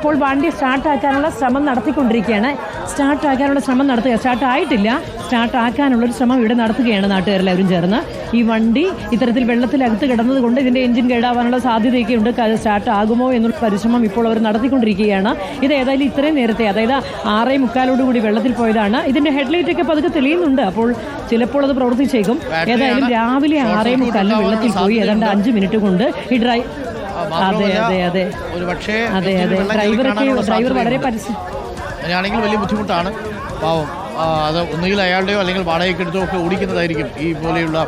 ഇപ്പോൾ വണ്ടി സ്റ്റാർട്ടാക്കാനുള്ള ശ്രമം നടത്തിക്കൊണ്ടിരിക്കുകയാണ്. സ്റ്റാർട്ടാക്കാനുള്ള ശ്രമം നടത്തുക. സ്റ്റാർട്ടായിട്ടില്ല. സ്റ്റാർട്ടാക്കാനുള്ളൊരു ശ്രമം ഇവിടെ നടത്തുകയാണ് നാട്ടുകാരെല്ലാവരും ചേർന്ന്. ഈ വണ്ടി ഇത്തരത്തിൽ വെള്ളത്തിലകത്ത് കിടന്നത് കൊണ്ട് ഇതിന്റെ എഞ്ചിൻ കേടാവാനുള്ള സാധ്യതയൊക്കെ ഉണ്ട് സ്റ്റാർട്ട് ആകുമോ എന്നുള്ള പരിശ്രമം ഇപ്പോൾ അവർ നടത്തിക്കൊണ്ടിരിക്കുകയാണ്. ഇത് ഏതായാലും ഇത്രയും നേരത്തെ അതായത് ആറേ മുക്കാലോടുകൂടി വെള്ളത്തിൽ പോയതാണ്. ഇതിന്റെ ഹെഡ്ലൈറ്റ് ഒക്കെ പതുക്കെ തെളിയുന്നുണ്ട്. അപ്പോൾ ചിലപ്പോൾ അത് പ്രവർത്തിച്ചേക്കും. ഏതായാലും രാവിലെ ആറേ മുക്കാലിന് വെള്ളത്തിൽ പോയി. ഏതാണ്ട് അഞ്ച് മിനിറ്റ് കൊണ്ട് ഈ ഡ്രൈ അതെ അതെ അതെ. ഒരു പക്ഷേ അതെ അതെ. ഡ്രൈവറൊക്കെ ഡ്രൈവർ വളരെ പരിശ്രമം അങ്ങനെയാണെങ്കിൽ വലിയ ബുദ്ധിമുട്ടാണ്. പാവം. അത് ഒന്നുകിൽ അയാളുടെയോ അല്ലെങ്കിൽ വാടകയ്ക്ക് എടുത്തോ ഒക്കെ ഓടിക്കുന്നതായിരിക്കും ഈ പോലെയുള്ള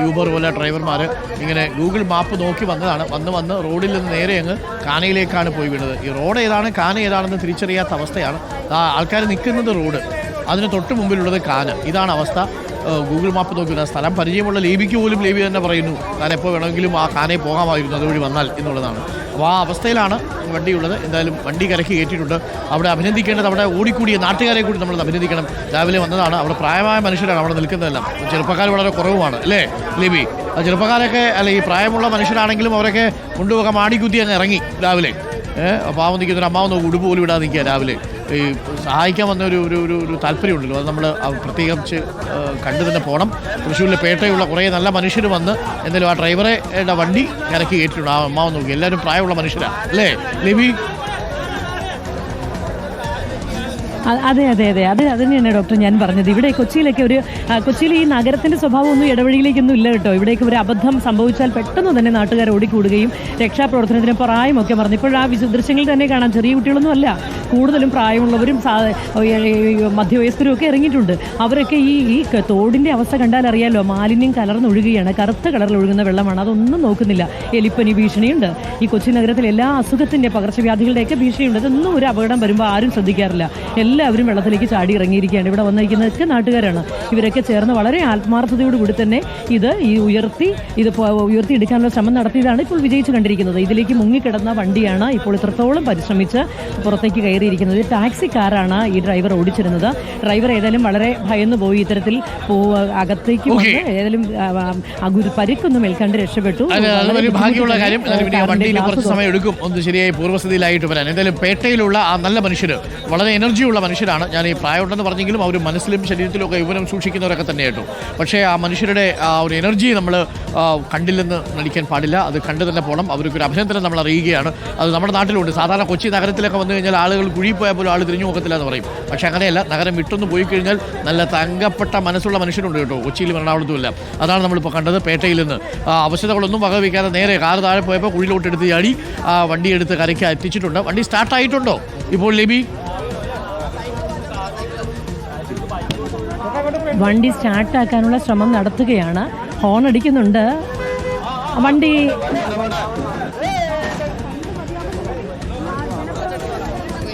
യൂബർ പോലെ ഡ്രൈവർമാർ ഇങ്ങനെ ഗൂഗിൾ മാപ്പ് നോക്കി വന്നതാണ്. വന്ന് വന്ന് റോഡിൽ നിന്ന് നേരെ അങ്ങ് കാനയിലേക്കാണ് പോയി വീണത്. ഈ റോഡ് ഏതാണ് കാന ഏതാണെന്ന് തിരിച്ചറിയാത്ത അവസ്ഥയാണ്. ആൾക്കാർ നിൽക്കുന്നത് റോഡ്. അതിന് തൊട്ട് മുമ്പിലുള്ളത് കാന. ഇതാണ് അവസ്ഥ. ഗൂഗിൾ മാപ്പ് നോക്കില്ല സ്ഥലം പരിചയമുള്ള ലേബിക്ക് പോലും ലേബി തന്നെ പറയുന്നു. താൻ എപ്പോൾ വേണമെങ്കിലും ആ കാനെ പോകാമായിരുന്നു അതുവഴി വന്നാൽ എന്നുള്ളതാണ്. അപ്പോൾ ആ അവസ്ഥയിലാണ് വണ്ടിയുള്ളത്. എന്തായാലും വണ്ടി കരക്കി കയറ്റിയിട്ടുണ്ട്. അവിടെ അഭിനന്ദിക്കേണ്ടത് അവിടെ ഓടിക്കൂടിയ നാട്ടുകാരെ കൂടി നമ്മൾ അഭിനന്ദിക്കണം. രാവിലെ വന്നതാണ്. അവിടെ പ്രായമായ മനുഷ്യരാണ് അവിടെ നിൽക്കുന്നതെല്ലാം. ചെറുപ്പക്കാർ വളരെ കുറവുമാണ് അല്ലേ ലേബി? ചെറുപ്പക്കാരൊക്കെ അല്ല ഈ പ്രായമുള്ള മനുഷ്യരാണെങ്കിലും അവരൊക്കെ കൊണ്ടുപോകാൻ മാടിക്കുത്തി അങ്ങ് ഇറങ്ങി രാവിലെ. പാവം നിൽക്കുന്ന ഒരു അമ്മാവ് നോക്കി ഉടുപ്പ് പോലും ഇടാതെ നിൽക്കുക രാവിലെ. ഈ സഹായിക്കാൻ വന്ന ഒരു ഒരു ഒരു ഒരു താല്പര്യമുണ്ടല്ലോ. അത് നമ്മൾ പ്രത്യേകിച്ച് കണ്ടു തന്നെ പോകണം തൃശ്ശൂരിലെ പേട്ടയുള്ള കുറേ നല്ല മനുഷ്യർ വന്ന് എന്തായാലും ആ ഡ്രൈവറുടെ വണ്ടി കരക്കി കയറ്റിയിട്ടുണ്ട്. ആ അമ്മാവ് നോക്കി. എല്ലാവരും പ്രായമുള്ള മനുഷ്യരാണ് അല്ലേ? ലിബി? അതെ അതെ അതെ അത്. അത് തന്നെയാണ് ഡോക്ടർ ഞാൻ പറഞ്ഞത്. ഇവിടെ കൊച്ചിയിലൊക്കെ ഒരു കൊച്ചിയിൽ ഈ നഗരത്തിന്റെ സ്വഭാവം ഒന്നും ഇടവഴിയിലേക്കൊന്നും ഇല്ല കേട്ടോ. ഇവിടേക്ക് ഒരു അബദ്ധം സംഭവിച്ചാൽ പെട്ടെന്ന് തന്നെ നാട്ടുകാർ ഓടിക്കൂടുകയും രക്ഷാപ്രവർത്തനത്തിന് പ്രായമൊക്കെ പറഞ്ഞു ഇപ്പോൾ ആ ദൃശ്യങ്ങളിൽ തന്നെ കാണാം. ചെറിയ കുട്ടികളൊന്നും അല്ല. കൂടുതലും പ്രായമുള്ളവരും മധ്യവയസ്കരും ഒക്കെ ഇറങ്ങിയിട്ടുണ്ട്. അവരൊക്കെ ഈ ഈ തോടിന്റെ അവസ്ഥ കണ്ടാൽ അറിയാലോ മാലിന്യം കലർന്നൊഴുകുകയാണ് കറുത്ത കളറിൽ ഒഴുകുന്ന വെള്ളമാണ്. അതൊന്നും നോക്കുന്നില്ല. എലിപ്പനി ഭീഷണിയുണ്ട്. ഈ കൊച്ചി നഗരത്തിൽ എല്ലാ അസുഖത്തിന്റെ പകർച്ചവ്യാധികളുടെയൊക്കെ ഭീഷണിയുണ്ട്. ഇതൊന്നും ഒരു അപകടം വരുമ്പോൾ ആരും ശ്രദ്ധിക്കാറില്ല. എല്ലാവരും വെള്ളത്തിലേക്ക് ചാടി ഇറങ്ങിയിരിക്കുകയാണ്. ഇവിടെ വന്നിരിക്കുന്നതൊക്കെ നാട്ടുകാരാണ്. ഇവരൊക്കെ ചേർന്ന് വളരെ ആത്മാർത്ഥതയോടുകൂടി തന്നെ ഇത് ഈ ഉയർത്തി ഇത് ഉയർത്തി ഉയർത്തിയെടുക്കാനുള്ള ശ്രമം നടത്തിയതാണ് ഇപ്പോൾ വിജയിച്ചു കണ്ടിരിക്കുന്നത്. ഇതിലേക്ക് മുങ്ങിക്കിടന്ന വണ്ടിയാണ് ഇപ്പോൾ ഇത്രത്തോളം പരിശ്രമിച്ച് പുറത്തേക്ക് കയറിയിരിക്കുന്നത്. ഒരു ടാക്സി കാറാണ് ഈ ഡ്രൈവർ ഓടിച്ചിരുന്നത്. ഡ്രൈവർ ഏതായാലും വളരെ ഭയന്നു പോയി. ഇത്തരത്തിൽ അകത്തേക്ക് വന്ന് ഏതായാലും പരിക്കൊന്നും ഏൽക്കാണ്ട് രക്ഷപ്പെട്ടു. ഭാഗ്യമുള്ള കാര്യം. വണ്ടിയിൽ കുറച്ച് സമയം എടുക്കും. ഒന്ന് ശരിയായി പൂർവസ്ഥിതിയിലായിട്ട് വരാൻ. എന്തായാലും പേട്ടയിലുള്ള ആ നല്ല മനുഷ്യർ വളരെ എനർജിയുള്ള മനുഷ്യരാണ്. ഞാൻ ഈ പ്രായമുണ്ടെന്ന് പറഞ്ഞെങ്കിലും അവർ മനസ്സിലും ശരീരത്തിലും ഒക്കെ യുവനം സൂക്ഷിക്കുന്നവരൊക്കെ തന്നെ കേട്ടോ. പക്ഷേ ആ മനുഷ്യരുടെ ആ ഒരു എനർജി നമ്മൾ കണ്ടില്ലെന്ന് നടിക്കാൻ പാടില്ല. അത് കണ്ടു തന്നെ പോകണം അവർക്കൊരു അഭിനന്ദനം നമ്മൾ അറിയുകയാണ് അത് നമ്മുടെ നാട്ടിലുണ്ട്. സാധാരണ കൊച്ചി നഗരത്തിലൊക്കെ വന്നു കഴിഞ്ഞാൽ ആളുകൾ കുഴി പോയാൽ പോലും ആൾ തിരിഞ്ഞു നോക്കത്തില്ല എന്ന് പറയും. പക്ഷേ അങ്ങനെയല്ല നഗരം വിട്ടൊന്ന് പോയി കഴിഞ്ഞാൽ നല്ല തങ്കപ്പെട്ട മനസ്സുള്ള മനുഷ്യരുണ്ട് കേട്ടോ. കൊച്ചിയിലും എറണാകുളത്തും എല്ലാം അതാണ് നമ്മളിപ്പോൾ കണ്ടത് പേട്ടയിൽ നിന്ന്. അവശതകളൊന്നും വകവയ്ക്കാതെ നേരെ കാർ താഴെ പോയപ്പോൾ കുഴിയിലോട്ട് എടുത്ത് ചാടി ആ വണ്ടി എടുത്ത് കരയ്ക്ക് എത്തിച്ചിട്ടുണ്ട്. വണ്ടി സ്റ്റാർട്ടായിട്ടുണ്ടോ ഇപ്പോൾ ലബി? വണ്ടി സ്റ്റാർട്ടാക്കാനുള്ള ശ്രമം നടത്തുകയാണ്. ഹോൺ അടിക്കുന്നുണ്ട്. വണ്ടി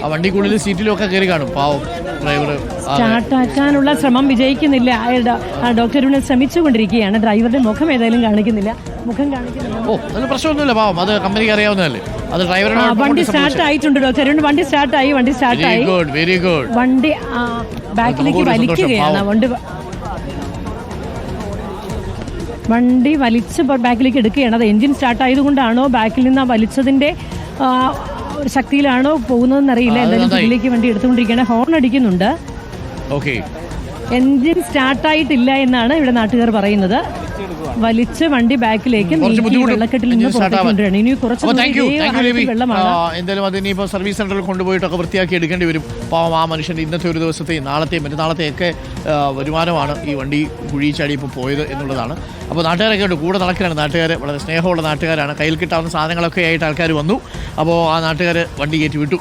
ആ വണ്ടിക്കുള്ളിൽ സീറ്റിലൊക്കെ കയറി കാണും. പാവം ഡ്രൈവർ സ്റ്റാർട്ടാക്കാനുള്ള ശ്രമം വിജയിക്കുന്നില്ല. ഡോക്ടർ ഇവിടെ ശ്രമിച്ചുകൊണ്ടിരിക്കുകയാണ്. ഡ്രൈവറുടെ മുഖം ഏതായാലും കാണിക്കുന്നില്ല. മുഖം കാണിക്കുന്നില്ല. ഓ അതിന് പ്രശ്നമൊന്നുമില്ല. പാവം അത് കമ്പനിക്ക് അറിയാവുന്നതല്ലേ. അത് ഡ്രൈവറിനെ വണ്ടി സ്റ്റാർട്ട് ആയിട്ടുണ്ട് ഡോക്ടർ. വണ്ടി വണ്ടി സ്റ്റാർട്ടായി വണ്ടി വെരി സ്റ്റാർട്ടായി ഗുഡ് വെരി ഗുഡ് വണ്ടി ബാക്കിലേക്ക് വലിക്കുകയാണ്. വണ്ടി വണ്ടി വലിച്ച് ബാക്കിലേക്ക് എടുക്കുകയാണ്. അത് എഞ്ചിൻ സ്റ്റാർട്ട് ആയതുകൊണ്ടാണോ ബാക്കിൽ നിന്ന് ആ, ഒരു ശക്തിയിലാണോ പോകുന്നതെന്ന് അറിയില്ല എന്തായാലും ഇതിലേക്ക് വണ്ടി എടുത്തുകൊണ്ടിരിക്കുകയാണ്. ഹോൺ അടിക്കുന്നുണ്ട്. ഓക്കെ. എഞ്ചിൻ സ്റ്റാർട്ടായിട്ടില്ല എന്നാണ് ഇവിടെ നാട്ടുകാർ പറയുന്നത്. വലിച്ച് വണ്ടി ബാക്കിലേക്ക് വെള്ളക്കെട്ടിൽ നിന്ന് എഞ്ചിൻ സ്റ്റാർട്ട് പുറത്തേക്ക് ആവാൻ. കൊണ്ടുവരണം ഇനി കുറച്ച് വെള്ളമാണ്. അതിനിപ്പോൾ സർവീസ് സെന്ററിൽ കൊണ്ടുപോയിട്ടൊക്കെ വൃത്തിയാക്കി എടുക്കേണ്ടി വരും. പാവം ആ മനുഷ്യന്റെ ഇന്നത്തെ ഒരു ദിവസത്തെയും നാളത്തെയും മറ്റന്നാളത്തെയും ഒക്കെ വരുമാനമാണ് ഈ വണ്ടി കുഴി ചാടി ഇപ്പോൾ പോയത് എന്നുള്ളതാണ്. അപ്പോൾ നാട്ടുകാരൊക്കെ ഉണ്ട്. കൂടെ നടക്കുകയാണ് നാട്ടുകാർ വളരെ സ്നേഹമുള്ള നാട്ടുകാരാണ്. കയ്യിൽ കിട്ടാവുന്ന സാധനങ്ങളൊക്കെ ആയിട്ട് ആൾക്കാർ വന്നു. അപ്പോൾ ആ നാട്ടുകാർ വണ്ടി കയറ്റി വിട്ടു.